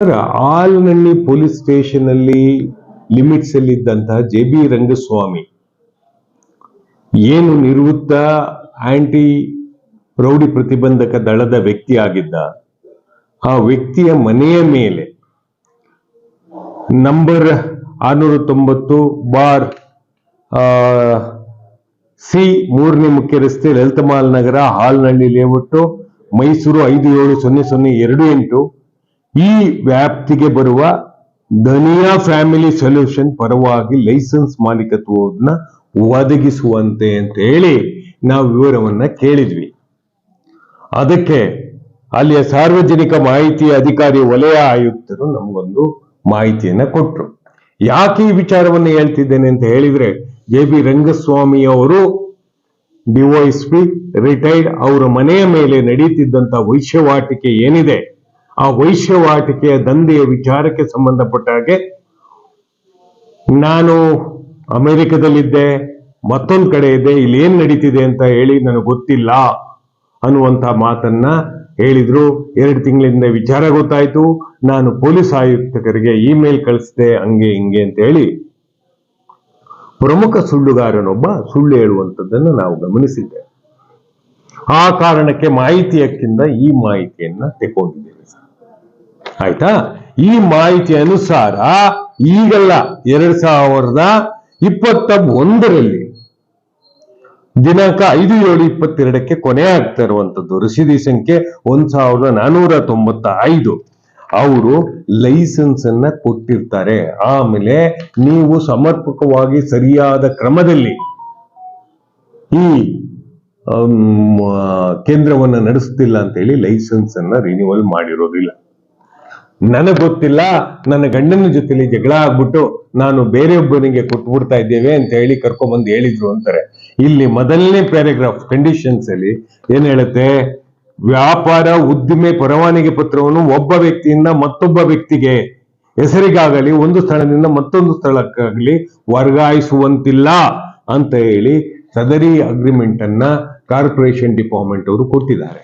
Alnahalli police station ಅಲ್ಲಿ limits ಅಲ್ಲಿ ಇದ್ದಂತಹ ಜೆ ಬಿ ರಂಗಸ್ವಾಮಿ ಏನು ನಿವೃತ್ತ ಆಂಟಿ ರೌಡಿ ಪ್ರತಿಬಂಧಕ ದಳದ ವ್ಯಕ್ತಿ ಆಗಿದ್ದ, ಆ ವ್ಯಕ್ತಿಯ ಮನೆಯ ಮೇಲೆ ನಂಬರ್ ಆರ್ನೂರ ತೊಂಬತ್ತು ಬಾರ್ ಸಿ ಮೂರನೇ ಮುಖ್ಯ ರಸ್ತೆ ಲಲಿತಮಾಲ್ ನಗರ ಹಾಲ್ನಹಳ್ಳಿ ಲೇಔಟ್, ಮೈಸೂರು ಐದು ಏಳು ಸೊನ್ನೆ ಸೊನ್ನೆ ಎರಡು ಎಂಟು ಈ ವ್ಯಾಪ್ತಿಗೆ ಬರುವ ಧನಿಯಾ ಫ್ಯಾಮಿಲಿ ಸೊಲ್ಯೂಷನ್ ಪರವಾಗಿ ಲೈಸೆನ್ಸ್ ಮಾಲೀಕತ್ವವನ್ನ ಒದಗಿಸುವಂತೆ ಅಂತ ಹೇಳಿ ನಾವು ವಿವರವನ್ನ ಕೇಳಿದ್ವಿ. ಅದಕ್ಕೆ ಅಲ್ಲಿಯ ಸಾರ್ವಜನಿಕ ಮಾಹಿತಿ ಅಧಿಕಾರಿ ವಲಯ ಆಯುಕ್ತರು ನಮಗೊಂದು ಮಾಹಿತಿಯನ್ನ ಕೊಟ್ಟರು ಯಾಕೆ ಈ ವಿಚಾರವನ್ನು ಹೇಳ್ತಿದ್ದೇನೆ ಅಂತ ಹೇಳಿದ್ರೆ ಜೆ ಬಿ ರಂಗಸ್ವಾಮಿ ಅವರು ಡಿವೈಎಸ್ಪಿ ರಿಟೈರ್ಡ್ ಅವರ ಮನೆಯ ಮೇಲೆ ನಡೀತಿದ್ದಂತ ವೈಶ್ಯವಾಟಿಕೆ ಏನಿದೆ ಆ ವೈಶ್ಯವಾಟಿಕೆಯ ದಂಧೆಯ ವಿಚಾರಕ್ಕೆ ಸಂಬಂಧಪಟ್ಟ ಹಾಗೆ ನಾನು ಅಮೆರಿಕದಲ್ಲಿದ್ದೆ, ಮತ್ತೊಂದು ಕಡೆ ಇದೆ ಇಲ್ಲಿ ಏನ್ ನಡೀತಿದೆ ಅಂತ ಹೇಳಿ ನನಗೆ ಗೊತ್ತಿಲ್ಲ ಅನ್ನುವಂತ ಮಾತನ್ನ ಹೇಳಿದ್ರು. ಎರಡು ತಿಂಗಳಿಂದ ವಿಚಾರ ಗೊತ್ತಾಯ್ತು. ನಾನು ಪೊಲೀಸ್ ಆಯುಕ್ತರಿಗೆ ಇಮೇಲ್ ಕಳಿಸಿದೆ, ಹಂಗೆ ಹಿಂಗೆ ಅಂತ ಹೇಳಿ. ಪ್ರಮುಖ ಸುಳ್ಳುಗಾರನೊಬ್ಬ ಸುಳ್ಳು ಹೇಳುವಂಥದ್ದನ್ನು ನಾವು ಗಮನಿಸಿದ್ದೆ. ಆ ಕಾರಣಕ್ಕೆ ಮಾಹಿತಿ ಹಕ್ಕಿಂದ ಈ ಮಾಹಿತಿಯನ್ನ ಸರ್ ಆಯ್ತಾ? ಈ ಮಾಹಿತಿ ಅನುಸಾರ ಈಗಲ್ಲ ಎರಡ್ ಸಾವಿರದ ಇಪ್ಪತ್ತ ಒಂದರಲ್ಲಿ ದಿನಾಂಕ ಐದು ಏಳು ಇಪ್ಪತ್ತೆರಡಕ್ಕೆ ಕೊನೆ ಆಗ್ತಾ ಇರುವಂತದ್ದು. ರಸೀದಿ ಸಂಖ್ಯೆ ಒಂದ್ ಸಾವಿರದ ನಾನೂರ ತೊಂಬತ್ತ ಐದು ಅವರು ಲೈಸೆನ್ಸ್ ಅನ್ನ ಕೊಟ್ಟಿರ್ತಾರೆ. ಆಮೇಲೆ ನೀವು ಸಮರ್ಪಕವಾಗಿ ಸರಿಯಾದ ಕ್ರಮದಲ್ಲಿ ಈ ಕೇಂದ್ರವನ್ನ ನಡೆಸ್ತಿಲ್ಲ ಅಂತ ಹೇಳಿ ಲೈಸೆನ್ಸ್ ಅನ್ನ ರಿನ್ಯೂವಲ್ ಮಾಡಿರೋದಿಲ್ಲ. ನನಗ್ ಗೊತ್ತಿಲ್ಲ, ನನ್ನ ಗಂಡನ ಜೊತೆಲಿ ಜಗಳ ಆಗ್ಬಿಟ್ಟು ನಾನು ಬೇರೆಯೊಬ್ಬನಿಗೆ ಕೊಟ್ಬಿಡ್ತಾ ಇದ್ದೇವೆ ಅಂತ ಹೇಳಿ ಕರ್ಕೊಂಬಂದು ಹೇಳಿದ್ರು ಅಂತಾರೆ. ಇಲ್ಲಿ ಮೊದಲನೇ ಪ್ಯಾರಾಗ್ರಾಫ್ ಕಂಡೀಷನ್ಸ್ ಅಲ್ಲಿ ಏನ್ ಹೇಳುತ್ತೆ? ವ್ಯಾಪಾರ, ಉದ್ದಿಮೆ, ಪರವಾನಗಿ ಪತ್ರವನ್ನು ಒಬ್ಬ ವ್ಯಕ್ತಿಯಿಂದ ಮತ್ತೊಬ್ಬ ವ್ಯಕ್ತಿಗೆ ಹೆಸರಿಗಾಗಲಿ, ಒಂದು ಸ್ಥಳದಿಂದ ಮತ್ತೊಂದು ಸ್ಥಳಕ್ಕಾಗಲಿ ವರ್ಗಾಯಿಸುವಂತಿಲ್ಲ ಅಂತ ಹೇಳಿ ಸದರಿ ಅಗ್ರಿಮೆಂಟ್ ಅನ್ನ ಕಾರ್ಪೊರೇಷನ್ ಡಿಪಾರ್ಟ್ಮೆಂಟ್ ಅವರು ಕೊಟ್ಟಿದ್ದಾರೆ.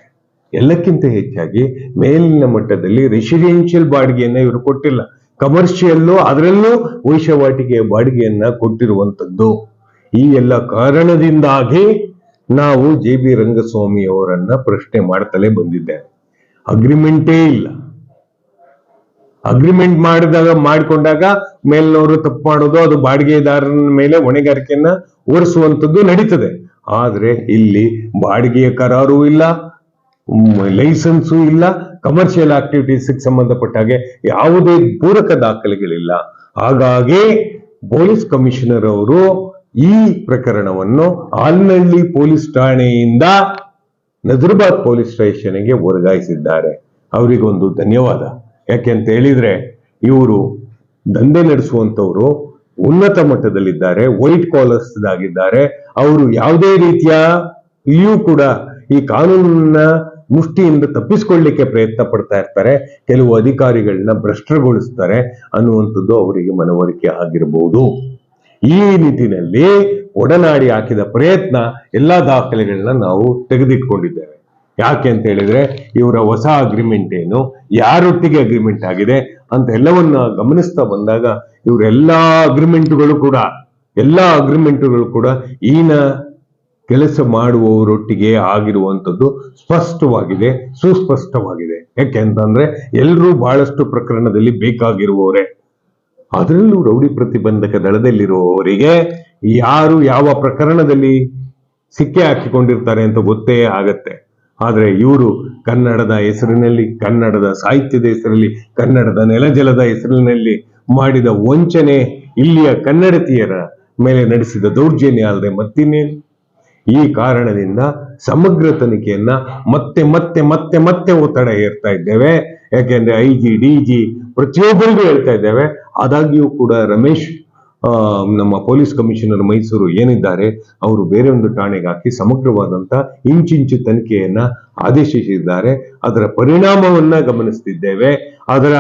ಎಲ್ಲಕ್ಕಿಂತ ಹೆಚ್ಚಾಗಿ ಮೇಲಿನ ಮಟ್ಟದಲ್ಲಿ ರೆಸಿಡೆನ್ಷಿಯಲ್ ಬಾಡಿಗೆಯನ್ನ ಇವರು ಕೊಟ್ಟಿಲ್ಲ. ಕಮರ್ಷಿಯಲ್ಲು ಅದರಲ್ಲೂ ವೈಶವಾಟಿಕೆಯ ಬಾಡಿಗೆಯನ್ನ ಕೊಟ್ಟಿರುವಂತದ್ದು ಈ ಎಲ್ಲ ಕಾರಣದಿಂದಾಗಿ ನಾವು ಜೆ ಬಿ ರಂಗಸ್ವಾಮಿ ಅವರನ್ನ ಪ್ರಶ್ನೆ ಮಾಡ್ತಲೇ ಬಂದಿದ್ದೇವೆ. ಅಗ್ರಿಮೆಂಟೇ ಇಲ್ಲ. ಅಗ್ರಿಮೆಂಟ್ ಮಾಡಿದಾಗ, ಮಾಡಿಕೊಂಡಾಗ ಮೇಲಿನವರು ತಪ್ಪು ಮಾಡೋದು, ಅದು ಬಾಡಿಗೆದಾರನ ಮೇಲೆ ಹೊಣೆಗಾರಿಕೆಯನ್ನ ಓರಿಸುವಂಥದ್ದು ನಡೀತದೆ. ಆದ್ರೆ ಇಲ್ಲಿ ಬಾಡಿಗೆಯ ಕರಾರು ಇಲ್ಲ. ಲೈಸೆನ್ಸು ಇಲ್ಲ ಕಮರ್ಷಿಯಲ್ ಆಕ್ಟಿವಿಟೀಸ್ ಸಂಬಂಧಪಟ್ಟ ಹಾಗೆ ಯಾವುದೇ ಪೂರಕ ದಾಖಲೆಗಳಿಲ್ಲ. ಹಾಗಾಗಿ ಪೊಲೀಸ್ ಕಮಿಷನರ್ ಅವರು ಈ ಪ್ರಕರಣವನ್ನು ಆಲ್ನಹಳ್ಳಿ ಪೊಲೀಸ್ ಠಾಣೆಯಿಂದ ನಜರ್ಬಾದ್ ಪೊಲೀಸ್ ಸ್ಟೇಷನ್ಗೆ ವರ್ಗಾಯಿಸಿದ್ದಾರೆ. ಅವರಿಗೊಂದು ಧನ್ಯವಾದ. ಯಾಕೆ ಅಂತ ಹೇಳಿದ್ರೆ, ಇವರು ದಂಧೆ ನಡೆಸುವಂತವರು ಉನ್ನತ ಮಟ್ಟದಲ್ಲಿದ್ದಾರೆ ವೈಟ್ ಕಾಲರ್ಸ್ ಆಗಿದ್ದಾರೆ ಅವರು ಯಾವುದೇ ರೀತಿಯ ಇಲ್ಲಿಯೂ ಕೂಡ ಈ ಕಾನೂನನ್ನ ಮುಷ್ಟಿಯಿಂದ ತಪ್ಪಿಸ್ಕೊಳ್ಳಿಕ್ಕೆ ಪ್ರಯತ್ನ ಪಡ್ತಾ ಇರ್ತಾರೆ, ಕೆಲವು ಅಧಿಕಾರಿಗಳನ್ನ ಭ್ರಷ್ಟಗೊಳಿಸ್ತಾರೆ ಅನ್ನುವಂಥದ್ದು ಅವರಿಗೆ ಮನವರಿಕೆ ಆಗಿರಬಹುದು ಈ ನಿಟ್ಟಿನಲ್ಲಿ ಒಡನಾಡಿ ಹಾಕಿದ ಪ್ರಯತ್ನ ಎಲ್ಲಾ ದಾಖಲೆಗಳನ್ನ ನಾವು ತೆಗೆದಿಟ್ಕೊಂಡಿದ್ದೇವೆ. ಯಾಕೆ ಅಂತ ಹೇಳಿದ್ರೆ, ಇವರ ಹೊಸ ಅಗ್ರಿಮೆಂಟ್ ಏನು, ಯಾರೊಟ್ಟಿಗೆ ಅಗ್ರಿಮೆಂಟ್ ಆಗಿದೆ ಅಂತ ಎಲ್ಲವನ್ನ ಗಮನಿಸ್ತಾ ಬಂದಾಗ ಇವರೆಲ್ಲಾ ಅಗ್ರಿಮೆಂಟ್ಗಳು ಕೂಡ, ಎಲ್ಲಾ ಅಗ್ರಿಮೆಂಟ್ಗಳು ಕೂಡ ಈನ ಕೆಲಸ ಮಾಡುವವರೊಟ್ಟಿಗೆ ಆಗಿರುವಂಥದ್ದು ಸ್ಪಷ್ಟವಾಗಿದೆ, ಸುಸ್ಪಷ್ಟವಾಗಿದೆ. ಯಾಕೆ ಅಂತಂದ್ರೆ ಎಲ್ಲರೂ ಬಹಳಷ್ಟು ಪ್ರಕರಣದಲ್ಲಿ ಬೇಕಾಗಿರುವವರೇ. ಅದರಲ್ಲೂ ರೌಡಿ ಪ್ರತಿಬಂಧಕ ದಳದಲ್ಲಿರುವವರಿಗೆ ಯಾರು ಯಾವ ಪ್ರಕರಣದಲ್ಲಿ ಸಿಕ್ಕಿ ಹಾಕಿಕೊಂಡಿರ್ತಾರೆ ಅಂತ ಗೊತ್ತೇ ಆಗತ್ತೆ. ಆದ್ರೆ ಇವರು ಕನ್ನಡದ ಹೆಸರಿನಲ್ಲಿ, ಕನ್ನಡದ ಸಾಹಿತ್ಯದ ಹೆಸರಲ್ಲಿ, ಕನ್ನಡದ ನೆಲಜಲದ ಹೆಸರಿನಲ್ಲಿ ಮಾಡಿದ ವಂಚನೆ ಇಲ್ಲಿಯ ಕನ್ನಡತಿಯರ ಮೇಲೆ ನಡೆಸಿದ ದೌರ್ಜನ್ಯ ಅಲ್ಲದೆ ಮತ್ತಿನ್ನೇನು? ಈ ಕಾರಣದಿಂದ ಸಮಗ್ರ ತನಿಖೆಯನ್ನ ಮತ್ತೆ ಮತ್ತೆ ಮತ್ತೆ ಮತ್ತೆ ಒತ್ತಡ ಏರ್ತಾ ಇದ್ದೇವೆ. ಯಾಕೆಂದ್ರೆ ಐ ಜಿ ಡಿ ಜಿ ಪ್ರತಿಯೊಬ್ಬರಿಗೂ ಹೇಳ್ತಾ ಇದ್ದೇವೆ. ಆದಾಗ್ಯೂ ಕೂಡ ರಮೇಶ್ ನಮ್ಮ ಪೊಲೀಸ್ ಕಮಿಷನರ್ ಮೈಸೂರು ಏನಿದ್ದಾರೆ, ಅವರು ಬೇರೆ ಒಂದು ಠಾಣೆಗೆ ಹಾಕಿ ಸಮಗ್ರವಾದಂತ ಇಂಚಿಂಚು ತನಿಖೆಯನ್ನ ಆದೇಶಿಸಿದ್ದಾರೆ. ಅದರ ಪರಿಣಾಮವನ್ನ ಗಮನಿಸ್ತಿದ್ದೇವೆ. ಅದರ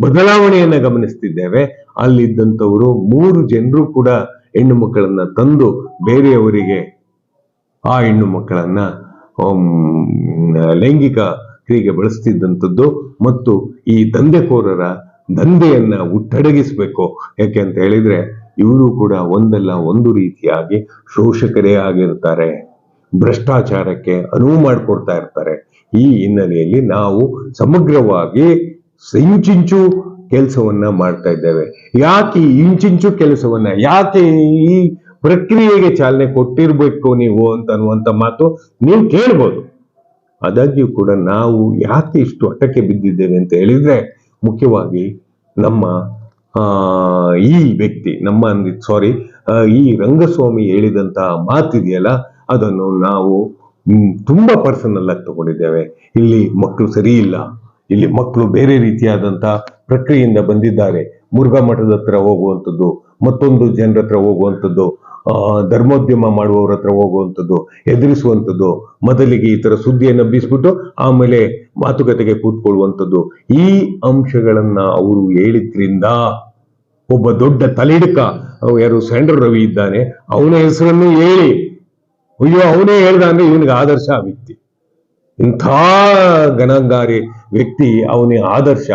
ಬದಲಾವಣೆಯನ್ನ ಗಮನಿಸ್ತಿದ್ದೇವೆ. ಅಲ್ಲಿದ್ದಂಥವರು ಮೂರು ಜನರು ಕೂಡ ಹೆಣ್ಣು ಮಕ್ಕಳನ್ನ ತಂದು ಬೇರೆಯವರಿಗೆ ಆ ಹೆಣ್ಣು ಮಕ್ಕಳನ್ನ ಲೈಂಗಿಕ ಕ್ರಿಯೆಗೆ ಬಳಸ್ತಿದ್ದಂಥದ್ದು ಮತ್ತು ಈ ದಂಧೆಕೋರರ ದಂಧೆಯನ್ನ ಹುಟ್ಟಡಗಿಸ್ಬೇಕು. ಯಾಕೆ ಅಂತ ಹೇಳಿದ್ರೆ, ಇವರು ಕೂಡ ಒಂದಲ್ಲ, ಒಂದು ರೀತಿಯಾಗಿ ಶೋಷಕರೇ ಆಗಿರ್ತಾರೆ. ಭ್ರಷ್ಟಾಚಾರಕ್ಕೆ ಅನುವು ಮಾಡಿಕೊಡ್ತಾ ಇರ್ತಾರೆ. ಈ ಹಿನ್ನೆಲೆಯಲ್ಲಿ ನಾವು ಸಮಗ್ರವಾಗಿ ಇಂಚಿಂಚು ಕೆಲಸವನ್ನ ಮಾಡ್ತಾ ಇದ್ದೇವೆ. ಯಾಕೆ ಇಂಚಿಂಚು ಕೆಲಸವನ್ನ? ಯಾಕೆ ಈ ಪ್ರಕ್ರಿಯೆಗೆ ಚಾಲನೆ ಕೊಟ್ಟಿರ್ಬೇಕು ನೀವು ಅಂತ ಅನ್ನುವಂಥ ಮಾತು ನೀವು ಕೇಳ್ಬೋದು. ಆದಾಗ್ಯೂ ಕೂಡ ನಾವು ಯಾಕೆ ಇಷ್ಟು ಹಠಕ್ಕೆ ಬಿದ್ದಿದ್ದೇವೆ ಅಂತ ಹೇಳಿದ್ರೆ ಮುಖ್ಯವಾಗಿ ನಮ್ಮ ಈ ವ್ಯಕ್ತಿ, ನಮ್ಮ ಸಾರಿ ಈ ರಂಗಸ್ವಾಮಿ ಹೇಳಿದಂತಹ ಮಾತಿದೆಯಲ್ಲ, ಅದನ್ನು ನಾವು ತುಂಬ ಪರ್ಸನಲ್ ಆಗಿ ತಗೊಂಡಿದ್ದೇವೆ. ಇಲ್ಲಿ ಮಕ್ಕಳು ಸರಿ ಇಲ್ಲ. ಇಲ್ಲಿ ಮಕ್ಕಳು ಬೇರೆ ರೀತಿಯಾದಂತಹ ಪ್ರಕ್ರಿಯೆಯಿಂದ ಬಂದಿದ್ದಾರೆ. ಮುರುಘಾ ಮಠದ ಹತ್ರ ಹೋಗುವಂಥದ್ದು ಮತ್ತೊಂದು ಜನರ ಹತ್ರ ಹೋಗುವಂಥದ್ದು ಧರ್ಮೋದ್ಯಮ ಮಾಡುವವರ ಹತ್ರ ಹೋಗುವಂಥದ್ದು, ಎದುರಿಸುವಂಥದ್ದು, ಮೊದಲಿಗೆ ಈ ತರ ಸುದ್ದಿಯನ್ನು ಹಬ್ಬಿಸ್ಬಿಟ್ಟು ಆಮೇಲೆ ಮಾತುಕತೆಗೆ ಕೂತ್ಕೊಳ್ಳುವಂಥದ್ದು, ಈ ಅಂಶಗಳನ್ನ ಅವರು ಹೇಳಿದ್ರಿಂದ ಒಬ್ಬ ದೊಡ್ಡ ತಲೆಡಕ ಯಾರು ಸ್ಯಾಂಡ್ರ ರವಿ ಇದ್ದಾನೆ, ಅವನ ಹೆಸರನ್ನು ಹೇಳಿ. ಅಯ್ಯೋ, ಅವನೇ ಹೇಳ್ದ ಅಂದ್ರೆ ಇವನಿಗೆ ಆದರ್ಶ ವ್ಯಕ್ತಿ. ಇಂಥ ಗಣಗಾರಿ ವ್ಯಕ್ತಿ ಅವನೇ ಆದರ್ಶ.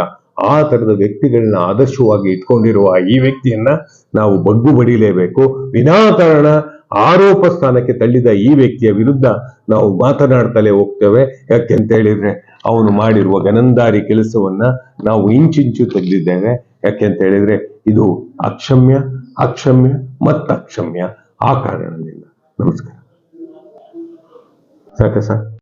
ಆ ತರದ ವ್ಯಕ್ತಿಗಳನ್ನ ಆದರ್ಶವಾಗಿ ಇಟ್ಕೊಂಡಿರುವ ಈ ವ್ಯಕ್ತಿಯನ್ನ ನಾವು ಬಗ್ಗು ಬಡಿಲೇಬೇಕು. ವಿನಾಕಾರಣ ಆರೋಪ ಸ್ಥಾನಕ್ಕೆ ತಳ್ಳಿದ ಈ ವ್ಯಕ್ತಿಯ ವಿರುದ್ಧ ನಾವು ಮಾತನಾಡ್ತಲೇ ಹೋಗ್ತೇವೆ. ಯಾಕೆ ಅಂತ ಹೇಳಿದ್ರೆ ಅವನು ಮಾಡಿರುವ ಗನಂದಾರಿ ಕೆಲಸವನ್ನ ನಾವು ಇಂಚಿಂಚು ತೆಗೆದಿದ್ದೇವೆ. ಯಾಕೆ ಅಂತ ಹೇಳಿದ್ರೆ ಇದು ಅಕ್ಷಮ್ಯ ಅಕ್ಷಮ್ಯ ಮತ್ತಕ್ಷಮ್ಯ ಆ ಕಾರಣದಿಂದ. ನಮಸ್ಕಾರ. ಸಾಕ ಸರ್?